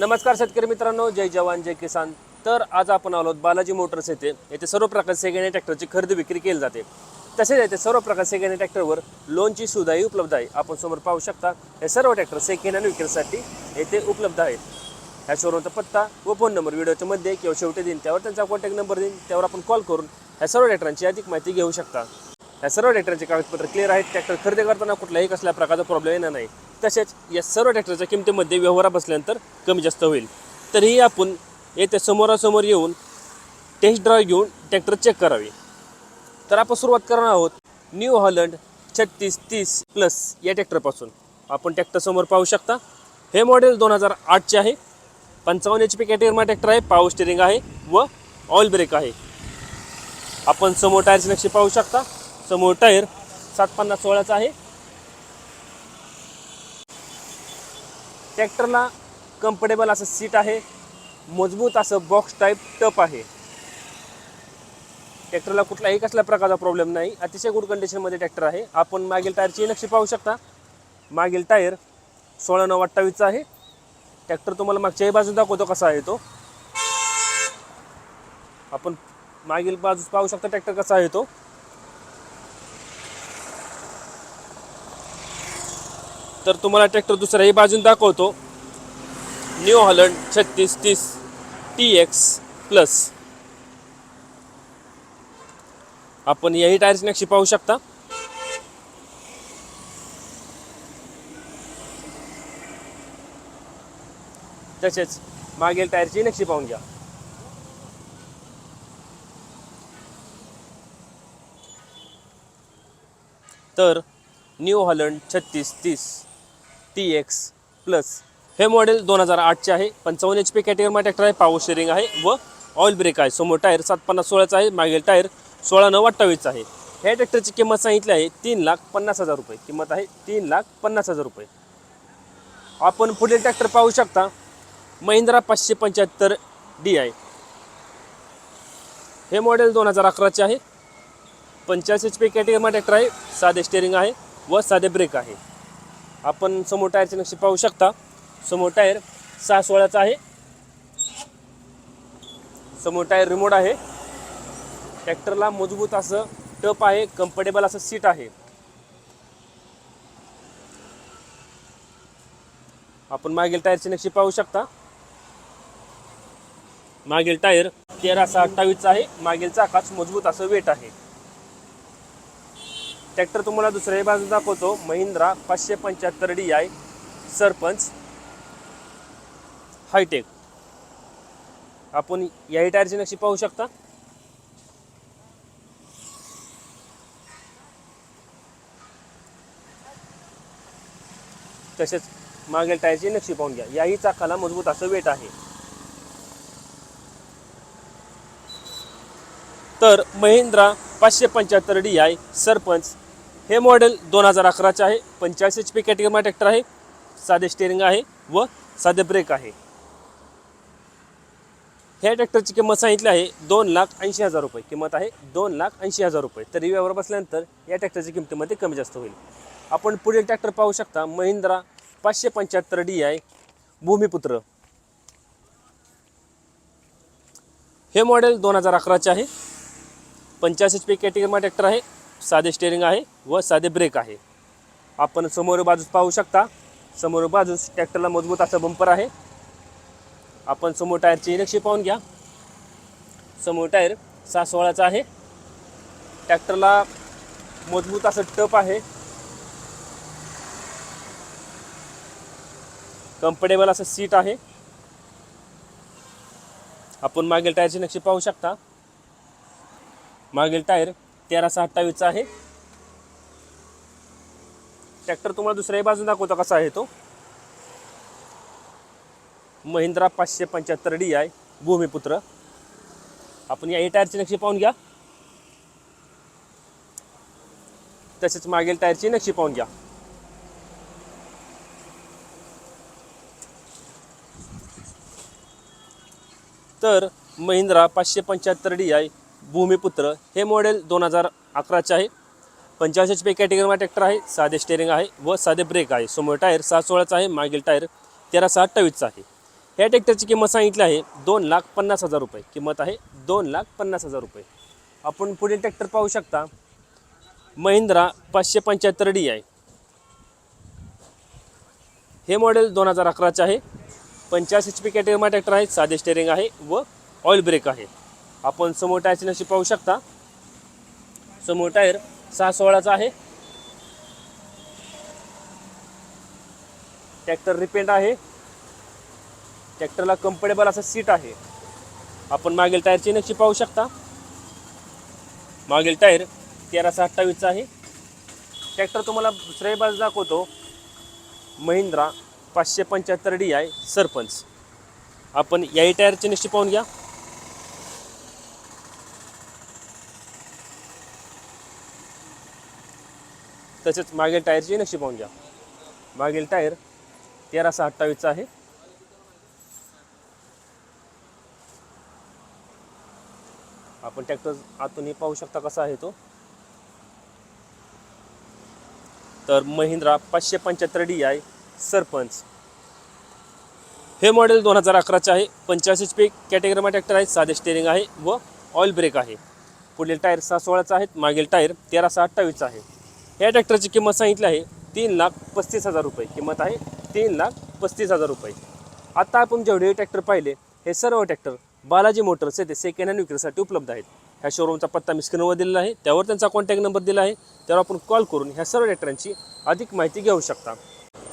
नमस्कार शेतकरी मित्रांनो जय जवान जय किसान. तर आज आपण आलो बालाजी मोटर्स येथे. येथे सर्व प्रकारचे सेकंड हँड ट्रॅक्टरची खरेदी विक्री केली जाते. तसेच येथे सर्व प्रकारचे सेकंड हँड ट्रॅक्टरवर लोनची सुविधाही उपलब्ध आहे. आपण समोर पाहू शकता हे सर्व ट्रॅक्टर सेकंड हँड विक्रीसाठी येथे उपलब्ध आहेत. ह्या शोरूमचा पत्ता व फोन नंबर व्हिडिओच्या मध्ये किंवा शेवटी देईन त्यावर त्यांचा कॉन्टॅक्ट नंबर देईन त्यावर आपण कॉल करून ह्या सर्व ट्रॅक्टरांची अधिक माहिती घेऊ शकता. या सर्व ट्रॅक्टरचे कागदपत्र क्लिअर आहेत. ट्रॅक्टर खरेदी करताना कुठल्याही कसल्या प्रकारचा प्रॉब्लेम येणार नाही. तसेच या सर्व ट्रॅक्टरच्या किमतीमध्ये व्यवहारा बसल्यानंतर कमी जास्त होईल. तरीही आपण येत्या समोरासमोर येऊन टेस्ट ड्राईव्ह घेऊन ट्रॅक्टर चेक करावे. तर आपण सुरुवात करणार आहोत. न्यू हॉलंड छत्तीस तीस प्लस या ट्रॅक्टरपासून आपण ट्रॅक्टरसमोर पाहू शकता. हे मॉडेल दोन हजार आठचे आहे. पंचावन्न एच पी कॅटेगरीमा ट्रॅक्टर आहे. पावर स्टेरिंग आहे व ऑइल ब्रेक आहे. आपण समोर टायरची नक्षी पाहू शकता. समोर टायर सात पन्नास सोळाचा आहे. ट्रॅक्टरला कम्फर्टेबल असं सीट आहे. मजबूत असं बॉक्स टाईप टप आहे. ट्रॅक्टरला कुठलाही कसल्या प्रकारचा प्रॉब्लेम नाही. अतिशय गुड कंडिशनमध्ये ट्रॅक्टर आहे. आपण मागील टायरची नक्षी पाहू शकता. मागील टायर सोळा नऊ अठ्ठावीसचा आहे. ट्रॅक्टर तुम्हाला मागच्याही बाजू दाखवतो कसा आहे तो. आपण मागील बाजूस पाहू शकता ट्रॅक्टर कसा आहे तो. तर तुम्हाला ट्रॅक्टर दुसऱ्याही बाजून दाखवतो. न्यू हॉलंड छत्तीस तीस टी एक्स प्लस आपण याही टायरची नक्षी पाहू शकता. तसेच मागील टायरची नक्षी पाहून घ्या. तर न्यू हॉलंड छत्तीस तीस. टी एक्स प्लस हे मॉडेल दोन हजार आठचे आहे. पंचावन्न एच पी कॅटेगरीमध्ये ट्रॅक्टर आहे. पावर शेअरिंग आहे व ऑइल ब्रेक आहे. समोर टायर सात पन्नास सोळाचा आहे. मागील टायर सोळा नऊ अठ्ठावीसचा आहे. ह्या ट्रॅक्टरची किंमत सांगितली आहे तीन लाख पन्नास हजार रुपये. किंमत आहे तीन लाख पन्नास हजार रुपये. आपण पुढील ट्रॅक्टर पाहू शकता. महिंद्रा पाचशे पंच्याहत्तर डी आय हे मॉडेल दोन हजार अकराचे आहे. पंच्याऐंशी एच पी कॅटेगरीमध्ये ट्रॅक्टर आहे. साधे स्टेअरिंग आहे व साधे ब्रेक आहे. आपण समोर टायरचे नक्षी पाहू शकता. समोर टायर सहा सोळाचा आहे. समोर टायर रिमोट आहे. ट्रॅक्टरला मजबूत असं टप आहे कम्फर्टेबल असं सीट आहे. आपण मागील टायरची नक्षी पाहू शकता. मागील टायर तेरा सहा अठ्ठावीसचा आहे. मागील चाकाच मजबूत असं वेट आहे. ट्रॅक्टर तुम्हाला दुसऱ्याही बाजू दाखवतो. महिंद्रा पाचशे पंच्याहत्तर डी आय सरपंच हायटेक. आपण याही टायरची नक्षी पाहू शकता. तसेच मागील टायरची नक्षी पाहून घ्या. याही चाकाला मजबूत असं वेट आहे. तर महिंद्रा पाचशे पंच्याहत्तर डी आय सरपंच हे मॉडेल दोन हजार अकराचे आहे. पंच्याऐंशी एच पी कॅटेगरमा ट्रॅक्टर आहे. साधे स्टेअरिंग आहे व साधे ब्रेक आहे. ह्या ट्रॅक्टरची किंमत सांगितली आहे दोन लाख ऐंशी हजार रुपये. किंमत आहे दोन लाख ऐंशी हजार रुपये. तरी व्यवहार बसल्यानंतर या ट्रॅक्टरची किमतीमध्ये कमी जास्त होईल. आपण पुढील ट्रॅक्टर पाहू शकता महिंद्रा पाचशे पंच्याहत्तर डी आय भूमिपुत्र. हे मॉडेल दोन हजार अकराचे आहे. पंच्याऐंशी एच पी कॅटेगरमा ट्रॅक्टर आहे. साधे स्टेअरिंग आहे व साधे ब्रेक आहे. आपण समोर बाजूस पाहू शकता. समोर बाजूस ट्रॅक्टरला मजबूत असं बंपर आहे. आपण समोर टायरची नक्षी पाहून घ्या. समोर टायर सहा सोळाचा आहे ट्रॅक्टरला मजबूत असं टप आहे. कम्फर्टेबल असं सीट आहे. आपण मागील टायरची नक्षी पाहू शकता. मागील टायर तेरा सहा अठ्ठावीसचा आहे. ट्रॅक्टर तुम्हाला दुसऱ्याही बाजून दाखवतो कसा आहे तो. महिंद्रा पाचशे पंच्याहत्तर डी आय भूमिपुत्र. आपण या e टायरची नक्षी पाहून घ्या. तसेच मागील टायरची नक्षी पाहून घ्या. तर महिंद्रा पाचशे पंच्याहत्तर डी आय भूमिपुत्र. हे मॉडेल दोन हजार अकराचे आहे. पंच्याऐंशी एच पी कॅटेगरीमा ट्रॅक्टर आहे साधे स्टेअरिंग आहे व साधे ब्रेक आहे. समोर टायर सहा सोळाचा आहे मागील टायर तेरा सहा अठ्ठावीसचा आहे. ह्या ट्रॅक्टरची किंमत सांगितली आहे दोन लाख पन्नास हजार रुपये. किंमत आहे दोन लाख पन्नास हजार रुपये. आपण पुढील ट्रॅक्टर पाहू शकता. महिंद्रा पाचशे पंच्याहत्तर डी आहे हे मॉडेल दोन हजार अकराचे आहे. पंच्याऐंशी एच पी कॅटेगरीमा ट्रॅक्टर आहे साधे स्टेरिंग आहे व ऑइल ब्रेक आहे. आपण समोर टायरची नशी पाहू शकता. समोर टायर सहा सोळाचा आहे. ट्रॅक्टर रिपेंट आहे. ट्रॅक्टरला कम्फर्टेबल असं सीट आहे. आपण मागील टायरची नक्षी पाहू शकता. मागील टायर तेराशे अठ्ठावीसचा आहे. ट्रॅक्टर तुम्हाला दुसऱ्या बाजू दाखवतो. महिंद्रा पाचशे पंच्याहत्तर डी आय सरपंच. आपण याही टायरची नक्षी पाहून घ्या. तसेच मागील टायरची नक्षी पाहून घ्या. मागील टायर तेरा सहा अठ्ठावीसचा आहे. आपण ट्रॅक्टर आतूनही पाहू शकता कसा आहे तो. तर महिंद्रा पाचशे पंच्याहत्तर डी आय सरपंच. हे मॉडेल दोन हजार अकराचे आहे. पंच्याऐंशी एच पी कॅटेगरीमा ट्रॅक्टर आहे. साधे स्टेरिंग आहे व ऑइल ब्रेक आहे. पुढील टायर सहा सोळाचा आहेत मागील टायर तेरा सहा अठ्ठावीसचा आहे. या ट्रॅक्टरची किंमत सांगितली आहे तीन लाख पस्तीस हजार रुपये. किंमत आहे तीन लाख पस्तीस हजार रुपये. आत्ता आपण जेवढे ट्रॅक्टर पाहिले हे सर्व ट्रॅक्टर बालाजी मोटर्स येथे सेकंड हँड विक्रीसाठी उपलब्ध आहेत. ह्या शोरूमचा पत्ता मी स्क्रीनवर दिलेला आहे. त्यावर त्यांचा कॉन्टॅक्ट नंबर दिला आहे. त्यावर आपण कॉल करून ह्या सर्व ट्रॅक्टरांची अधिक माहिती घेऊ शकता.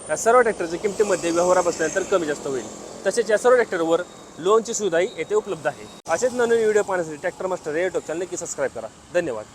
या सर्व ट्रॅक्टरच्या किमतीमध्ये व्यवहार बसल्यानंतर कमी जास्त होईल. तसेच या सर्व ट्रॅक्टरवर लोनची सुविधाही येथे उपलब्ध आहे. असेच नवीन व्हिडिओ पाहण्यासाठी ट्रॅक्टर मास्टर या युट्यूब चॅनल नक्की सबस्क्राईब करा. धन्यवाद.